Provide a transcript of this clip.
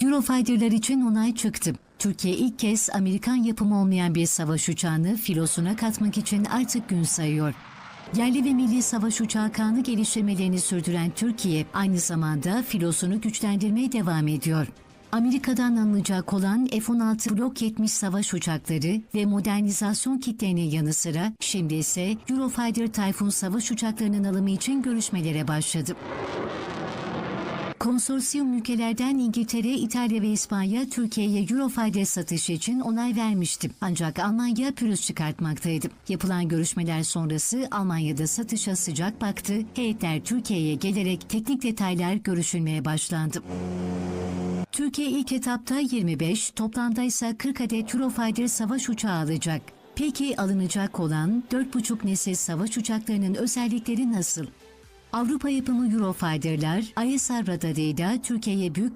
Eurofighter'lar için onay çıktı. Türkiye ilk kez Amerikan yapımı olmayan bir savaş uçağını filosuna katmak için artık gün sayıyor. Yerli ve milli savaş uçağı kanı geliştirmelerini sürdüren Türkiye aynı zamanda filosunu güçlendirmeye devam ediyor. Amerika'dan alınacak olan F-16 Block 70 savaş uçakları ve modernizasyon kitlerinin yanı sıra şimdi ise Eurofighter Typhoon savaş uçaklarının alımı için görüşmelere başladı. Konsorsiyum ülkelerden İngiltere, İtalya ve İspanya Türkiye'ye Eurofighter satışı için onay vermişti. Ancak Almanya pürüz çıkartmaktaydı. Yapılan görüşmeler sonrası Almanya'da satışa sıcak baktı. Heyetler Türkiye'ye gelerek teknik detaylar görüşülmeye başlandı. Türkiye ilk etapta 25, toplamda ise 40 adet Eurofighter savaş uçağı alacak. Peki alınacak olan 4,5 nesil savaş uçaklarının özellikleri nasıl? Avrupa yapımı Eurofighter'lar ISR radarıyla Türkiye'ye büyük